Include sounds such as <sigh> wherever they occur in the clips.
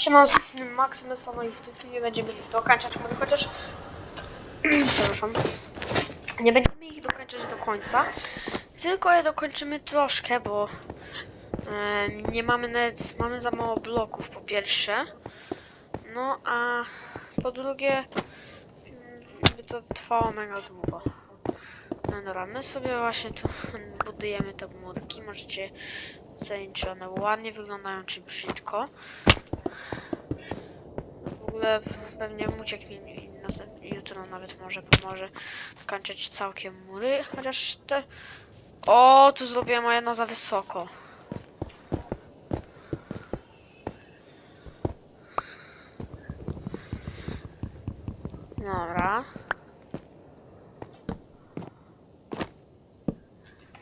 Siema, z Maksym Sono i w tym filmie będziemy dokończać mury, chociaż... <clears throat> Przepraszam. Nie będziemy ich dokończać do końca, tylko je dokończymy troszkę, bo nie mamy nawet, mamy za mało bloków po pierwsze, no a po drugie by to trwało mega długo. No dobra, my sobie właśnie tu budujemy te murki, możecie ocenić, czy one ładnie wyglądają, czy brzydko. W ogóle pewnie Muciek mi następnie jutro nawet może pomoże skończyć całkiem mury, chociaż te... O, tu zrobiłem jedno za wysoko. Dobra.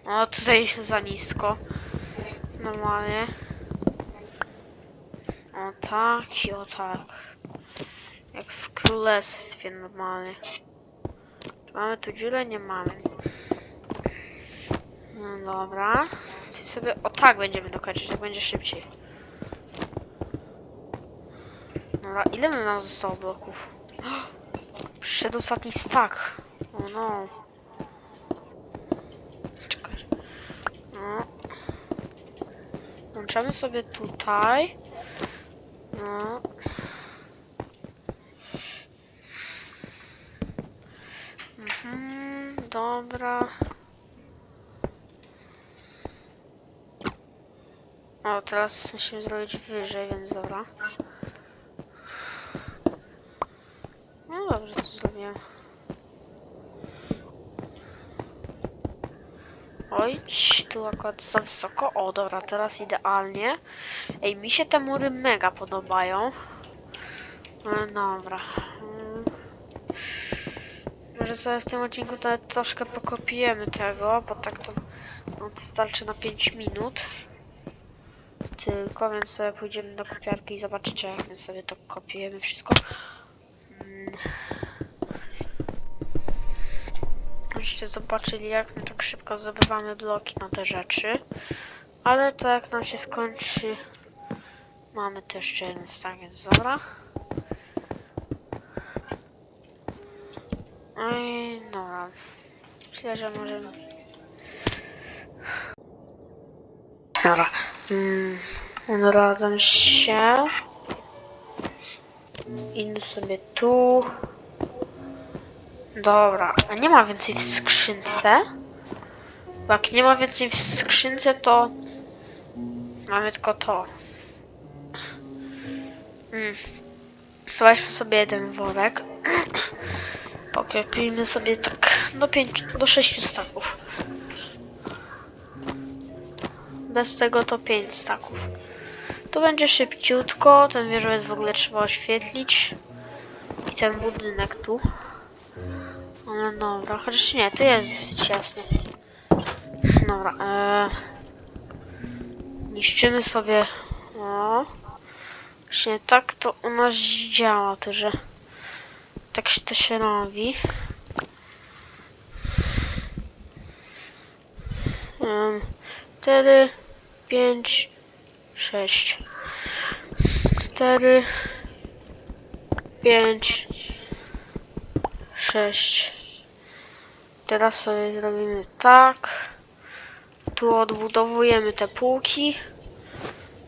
O, tutaj za nisko. Normalnie. O tak i o tak. Jak w królestwie normalnie. Mamy tu dziurę? Nie mamy. No dobra. Czyli sobie o tak będziemy dokończyć, tak będzie szybciej. Dobra, ile nam zostało bloków? <gasps> Przedostatni stack. O no. Czekaj. No. Włączamy sobie tutaj. No. Mhm, dobra. O, teraz musimy zrobić wyżej, więc dobra. No dobrze, to zrobiłem. Oj, tu akurat za wysoko. O, dobra, teraz idealnie. Ej, mi się te mury mega podobają. No dobra. Mm. Może sobie w tym odcinku nawet troszkę pokopiujemy tego, bo tak to no, to starczy na 5 minut. Tylko, więc sobie pójdziemy do kopiarki i zobaczycie, jak my sobie to kopiujemy wszystko. Mm. Żebyście zobaczyli, jak my tak szybko zdobywamy bloki na te rzeczy. Ale to jak nam się skończy... Mamy tu jeszcze jeden stan, więc dobra. No i dobra. Myślę, że możemy... Dobra. Mm, się. Idę sobie tu. Dobra, a nie ma więcej w skrzynce? Bo jak nie ma więcej w skrzynce, to mamy tylko to. Mm. To weźmy sobie jeden worek. <clears throat> Pokropimy sobie tak do pięciu, do sześciu staków. Bez tego to pięć staków. Tu będzie szybciutko, ten wieżowiec w ogóle trzeba oświetlić. I ten budynek tu. Ale dobra, chociaż nie, tu jest dosyć jasno. Dobra, eee... Niszczymy sobie... O. Właśnie tak to u nas działa, to że... Tak się to się robi. Um, cztery, pięć, sześć. Cztery, pięć, sześć. Teraz sobie zrobimy tak. Tu odbudowujemy te półki.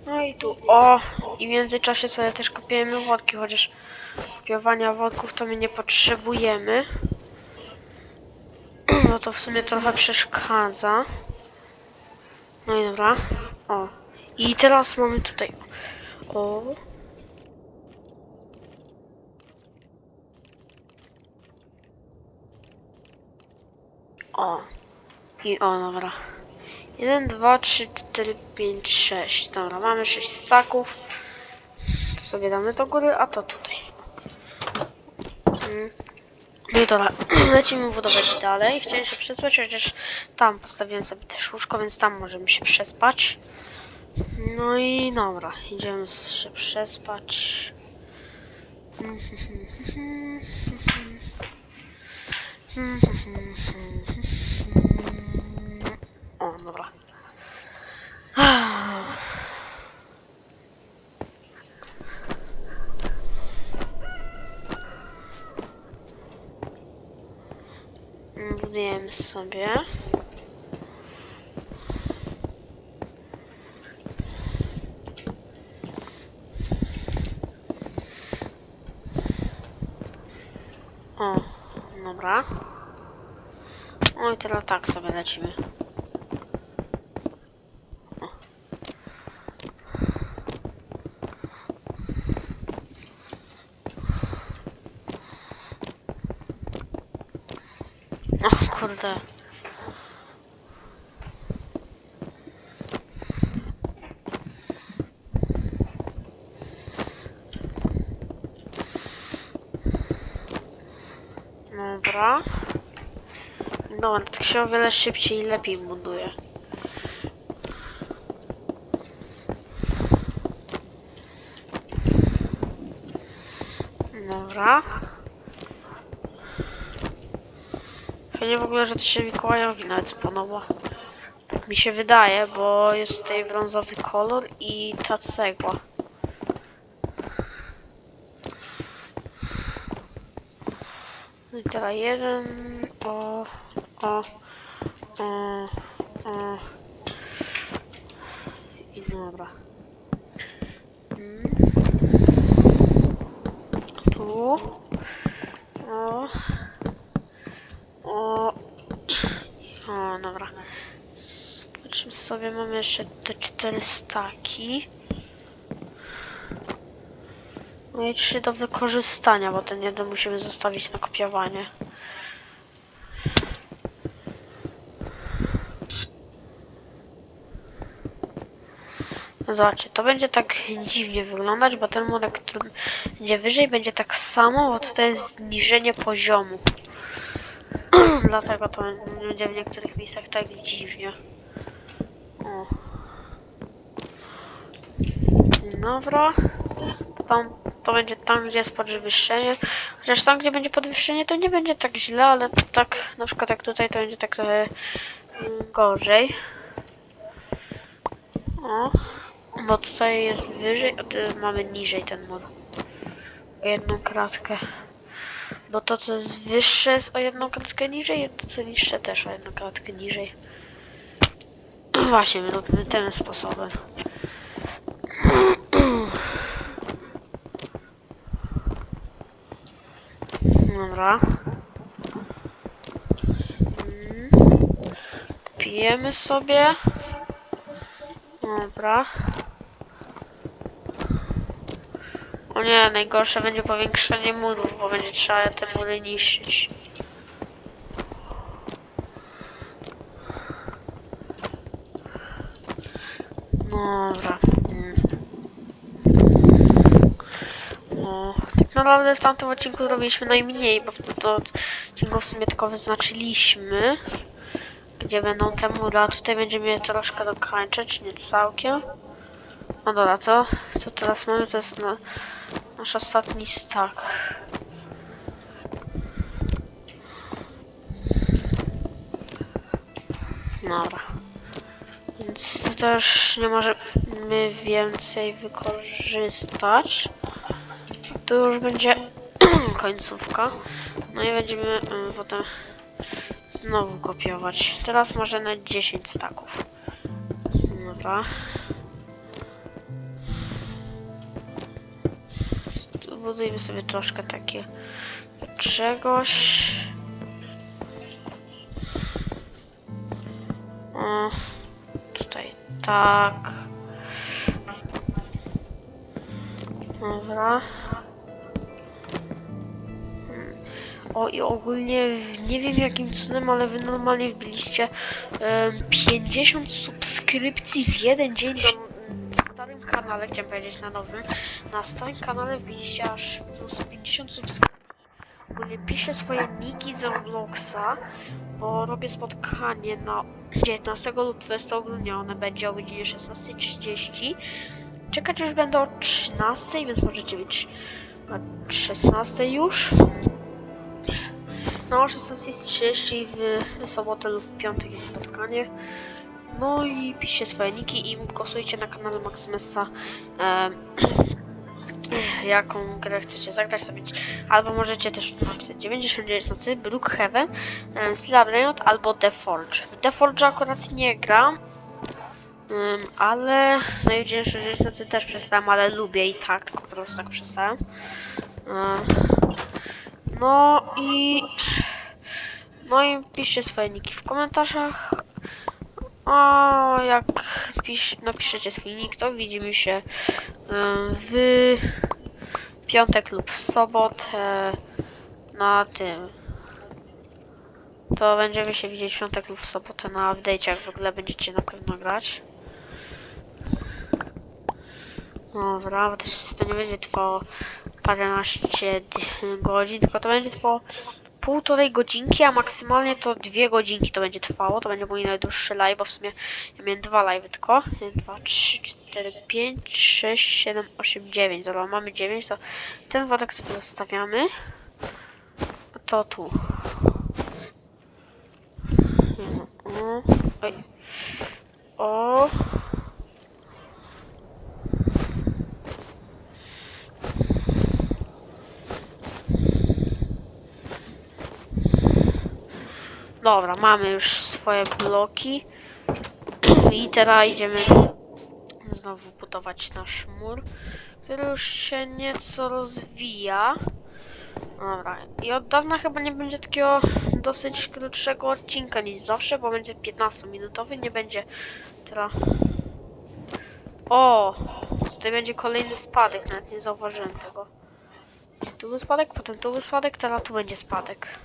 No i tu o. I w międzyczasie sobie też kopiujemy wodki, chociaż kopiowania wodków to my nie potrzebujemy. <clears throat> No to w sumie trochę przeszkadza. No i dobra. O. I teraz mamy tutaj. O. O. I o, dobra. 1, 2, 3, 4, 5, 6. Dobra, mamy 6 staków. To sobie damy do góry, a to tutaj. Mm. No i dobra, <clears throat> lecimy budować dalej. Chciałem się przespać, chociaż tam postawiłem sobie też łóżko, więc tam możemy się przespać. No i dobra, idziemy się przespać. mam, dobra. Sobie. O, dobra. No i teraz tak sobie lecimy. Dobra. Dobra, tak się o wiele szybciej i lepiej buduje. Dobra. Fajnie w ogóle, że to się Mikołajowi nawet spodoba. Tak mi się wydaje, bo jest tutaj brązowy kolor i ta cegła. Teraz jeden, o, o, o, o. I dobra. Mm. Tu. O. O. O, dobra. Zobaczmy sobie, mamy jeszcze te cztery staki. Trzy do wykorzystania, bo ten jeden musimy zostawić na kopiowanie. No Zobaczcie, to będzie tak dziwnie wyglądać, bo ten murek, który będzie wyżej, będzie tak samo, bo tutaj jest zniżenie poziomu. <clears throat> Dlatego to będzie w niektórych miejscach tak dziwnie. O. Dobra. Tam, to będzie tam, gdzie jest podwyższenie. Chociaż tam, gdzie będzie podwyższenie, to nie będzie tak źle, ale tak, na przykład jak tutaj, to będzie tak trochę mm, gorzej. O. Bo tutaj jest wyżej, a tu mamy niżej ten mur. O jedną kratkę. Bo to, co jest wyższe, jest o jedną kratkę niżej, a to, co niższe, też o jedną kratkę niżej. <clears throat> Właśnie, my robimy tym sposobem. Dobra. Mm. Pijemy sobie. Dobra. O nie, najgorsze będzie powiększenie murów, bo będzie trzeba te mury niszczyć. Dobra. Mm. No, tak w tamtym odcinku zrobiliśmy najmniej, bo w tym odcinku w sumie tylko wyznaczyliśmy, gdzie będą te mury, a tutaj będziemy troszkę dokończyć, nie całkiem. No dobra, to co teraz mamy, to jest na, nasz ostatni stack. Dobra. Więc to też nie możemy więcej wykorzystać. To już będzie <clears throat> końcówka. No i będziemy y, potem znowu kopiować. Teraz może na 10 staków. Dobra. Zbudujmy sobie troszkę takie czegoś. O, tutaj tak. Dobra. O i ogólnie nie wiem jakim cudem, ale wy normalnie wbiliście em, 50 subskrypcji w jeden dzień na starym kanale, chciałem powiedzieć na nowym. Na starym kanale wbiliście aż plus 50 subskrypcji. Ogólnie piszę swoje niki z Robloxa, bo robię spotkanie na 19 lub 20 grudnia. One będzie o godzinie 16.30. Czekać już będę o 13, więc możecie być o 16 już. No, o 16.30 w sobotę lub piątek jest spotkanie. No i piszcie swoje niki i głosujcie na kanale Maximessa. em, <clears throat> jaką grę chcecie zagrać, to będzie, albo możecie też napisać 99 nocy, Brookhaven, um, Slab Riot albo The Forge. W The Forge akurat nie gram, um, ale i 99 nocy też przestałem, ale lubię i tak, tylko po prostu tak przestałem. Um, no i no i piszcie swoje niki w komentarzach. A jak pisz, napiszecie swój nick, to widzimy się w piątek lub w sobotę na tym. To będziemy się widzieć w piątek lub w sobotę na update'cie, jak w ogóle będziecie na pewno grać. Dobra, bo się- to nie będzie trwało paręnaście godzin, tylko to będzie trwało półtorej godzinki, a maksymalnie to dwie godzinki to będzie trwało. To będzie mój najdłuższy live, bo w sumie ja miałem dwa live tylko. 1, 2, 3, 4, 5, 6, 7, 8, 9. Dobra, mamy 9, to ten wodek sobie zostawiamy. To tu. Oj. O. Dobra, mamy już swoje bloki. <clears throat> I teraz idziemy znowu budować nasz mur, który już się nieco rozwija. Dobra, i od dawna chyba nie będzie takiego dosyć krótszego odcinka niż zawsze, bo będzie 15-minutowy, nie będzie teraz... O! Tutaj będzie kolejny spadek, nawet nie zauważyłem tego. Tu był spadek, potem tu był spadek, teraz tu będzie spadek.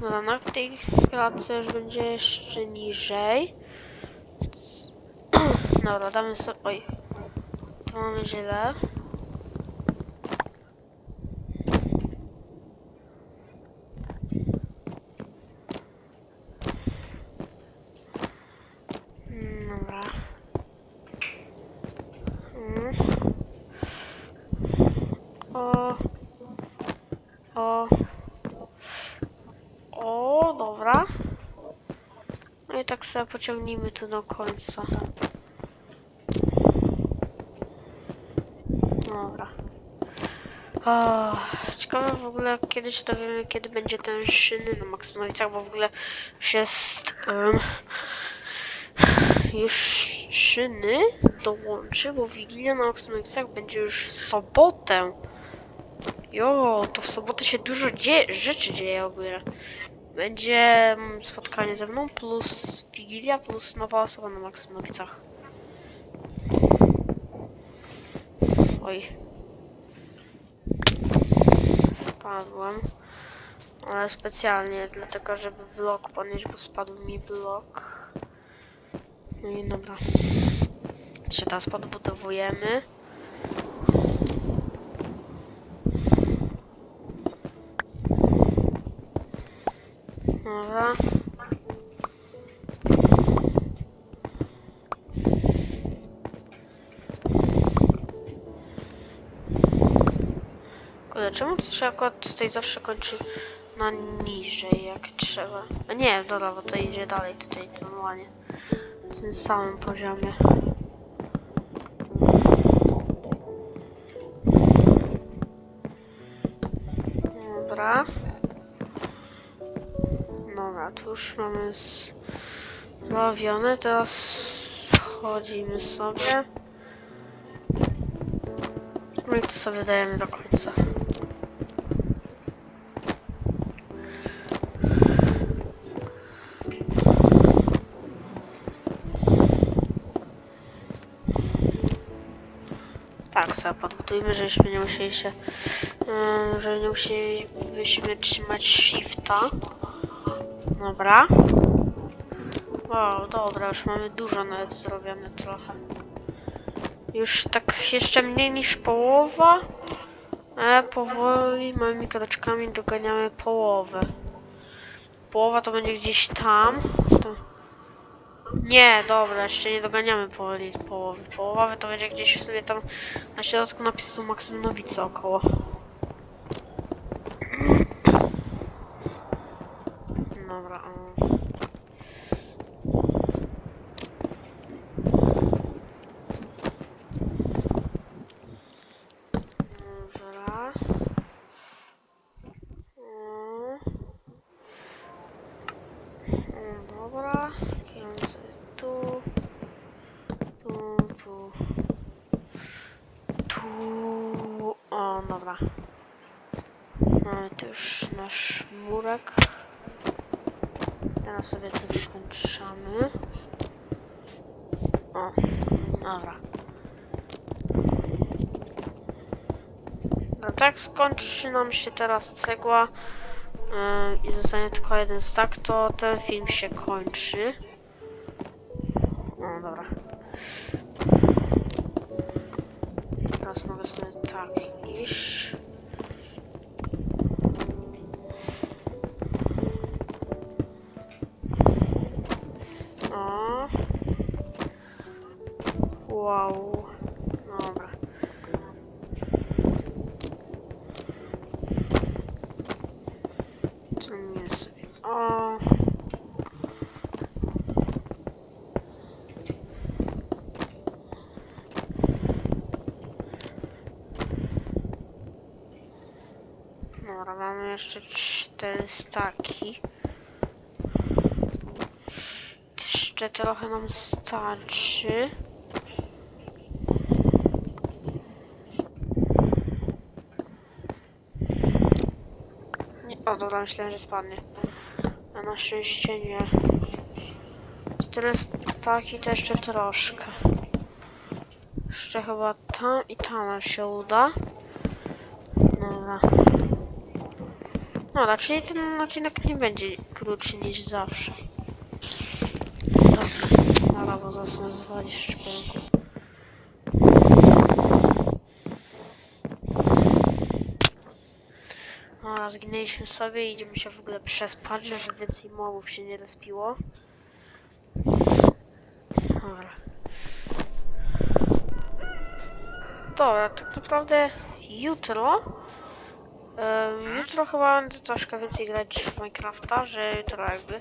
Dobra, na tej klatce już będzie jeszcze niżej. <clears throat> Dobra, damy sobie... Oj. To mamy źle. Mm, Dobra. Mm. O. O. O, dobra. No i tak sobie pociągnijmy tu do końca. Dobra. O, ciekawe w ogóle kiedy się dowiemy, kiedy będzie ten szyny na Maksymowicach, bo w ogóle już jest... em, już szyny dołączy, bo Wigilia na Maksymowicach będzie już w sobotę. Jo, to w sobotę się dużo dzie rzeczy dzieje w ogóle. Będzie mm, spotkanie ze mną, plus Wigilia, plus nowa osoba na Maksymowicach. Oj. Spadłem. Ale specjalnie, dlatego żeby blok podnieść, bo spadł mi blok. No i dobra. To się podbudowujemy. Dobra. Kurde, czemu to się akurat tutaj zawsze kończy na niżej, jak trzeba? A nie, dobra, bo to idzie dalej tutaj normalnie. W tym samym poziomie. Dobra. Dobra, tu już mamy zbawione. Teraz schodzimy sobie. No i to sobie dajemy do końca. Sobie podbudujmy, żebyśmy nie musieli się... Yy, żeby nie musielibyśmy trzymać shifta. Dobra. Wow, dobra, już mamy dużo nawet zrobione trochę. Już tak jeszcze mniej niż połowa. Ale powoli małymi kroczkami doganiamy połowę. Połowa to będzie gdzieś tam. Nie, dobra, jeszcze nie doganiamy powoli połowy. Połowy to będzie gdzieś sobie tam na środku napisu Maksymowice około. Dobra, o. Dobra. O. O, Dobra, kierujemy sobie tu, tu, tu, tu, o, dobra. Mamy tu już nasz murek. Teraz sobie to wykończamy. O, dobra. No tak skończy nam się teraz cegła yy, i zostanie tylko jeden stack, to ten film się kończy. Jeszcze cztery staki. Jeszcze trochę nam starczy. Nie, o dobra, myślałem, że spadnie. A na szczęście nie. Cztery staki to jeszcze troszkę. Jeszcze chyba tam i tam nam się uda. Dobra. Dobra, czyli ten odcinek nie będzie krótszy niż zawsze. Dobra, dobra bo zaraz nas zwali szczepionką. Dobra, zginęliśmy sobie i idziemy się w ogóle przespać, żeby więcej mobów się nie respiło. Dobra. Dobra, tak naprawdę jutro Em, jutro chyba będę troszkę więcej grać w Minecrafta, że jutro jakby.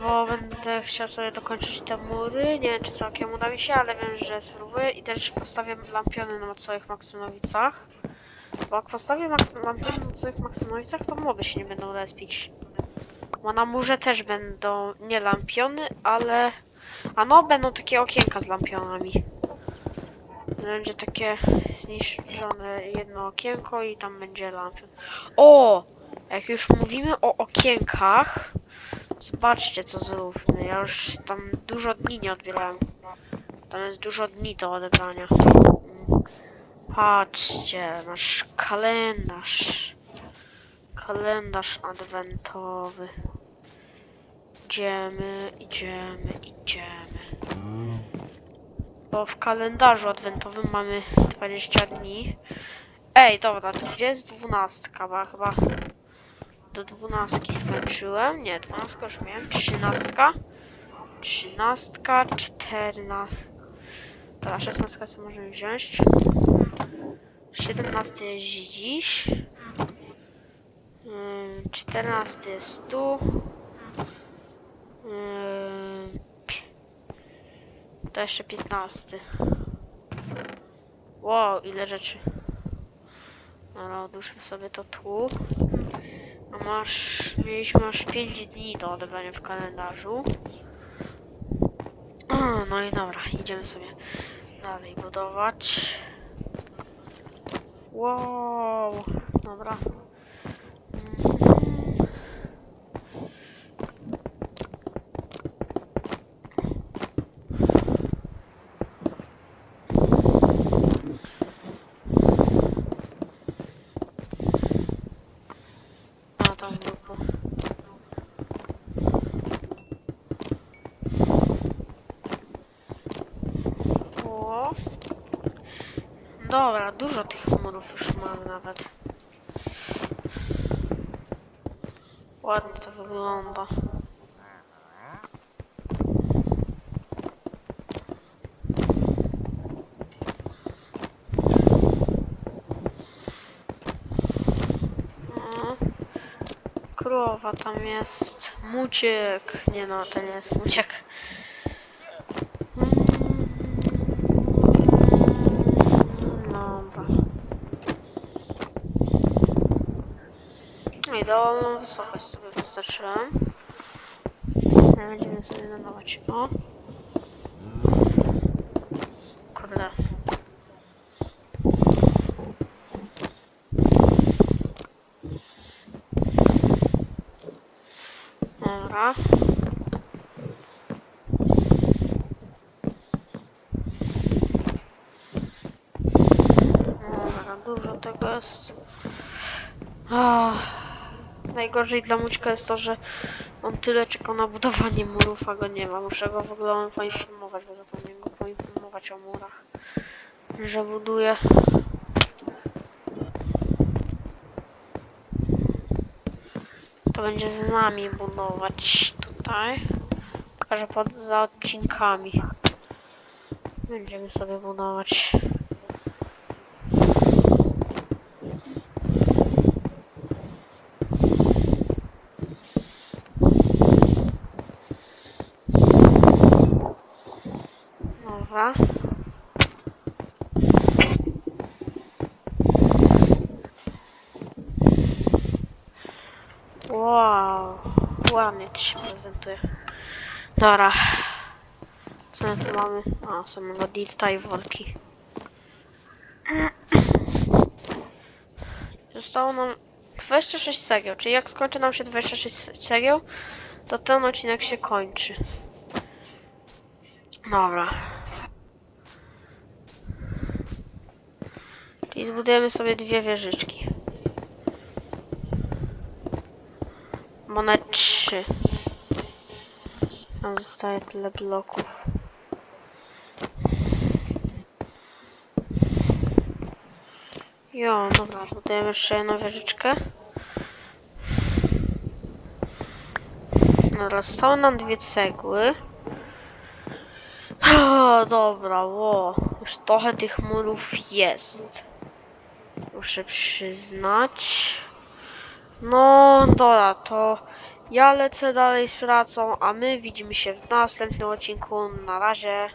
Bo będę chciał sobie dokończyć te mury. Nie wiem czy całkiem uda mi się, ale wiem, że spróbuję. I też postawię lampiony na całych Maksymowicach. Bo jak postawię lampiony na całych Maksymowicach, to moby się nie będą respić. Bo na murze też będą nie lampiony, ale... A no, będą takie okienka z lampionami. Będzie takie zniszczone jedno okienko i tam będzie lampion. O! Jak już mówimy o okienkach, zobaczcie co zróbmy. Ja już tam dużo dni nie odbierałem. Tam jest dużo dni do odebrania. Mm. Patrzcie, nasz kalendarz. Kalendarz adwentowy. Idziemy, idziemy, idziemy. Bo w kalendarzu adwentowym mamy 20 dni. Ej, dobra, to gdzie jest dwunastka? Bo chyba do dwunastki skończyłem. Nie, dwunastka już miałem. Trzynastka. Trzynastka, czternastka. Dobra, szesnastka co możemy wziąć. Siedemnasty jest dziś. Ym, Czternasty jest tu. To jeszcze 15. Wow, ile rzeczy. Dobra, odłóżmy sobie to tu. A masz, mieliśmy aż 5 dni do odebrania w kalendarzu. <clears throat> No i dobra, idziemy sobie dalej budować. Wow, dobra. murów już mam nawet. Ładnie to wygląda. krowa tam jest. Muciek. Nie no, to nie jest muciek. Dolną wysokość sobie wystarczyłem. No, Będziemy sobie nadawać. O. Kurde. Dobra. Dobra, dużo tego jest. Ach. Najgorzej dla Mućka jest to, że on tyle czeka na budowanie murów, a go nie ma. Muszę go w ogóle poinformować, bo zapomniałem go poinformować o murach. Że buduje. To będzie z nami budować tutaj. Pokażę pod, za odcinkami. Będziemy sobie budować. Dobra. Wow, ładnie to się prezentuje. Dobra. Co my tu mamy? A, samego Dilta i worki. Zostało nam 26 cegieł, czyli jak skończy nam się 26 cegieł, to ten odcinek się kończy. Dobra. Czyli zbudujemy sobie dwie wieżyczki. Bo. Nam zostaje tyle bloków. Jo, dobra, zbudujemy jeszcze jedną wieżyczkę. Dobra, zostały nam dwie cegły. O, dobra, ło. Już trochę tych murów jest. Muszę przyznać. No, dobra, to ja lecę dalej z pracą, a my widzimy się w następnym odcinku. Na razie.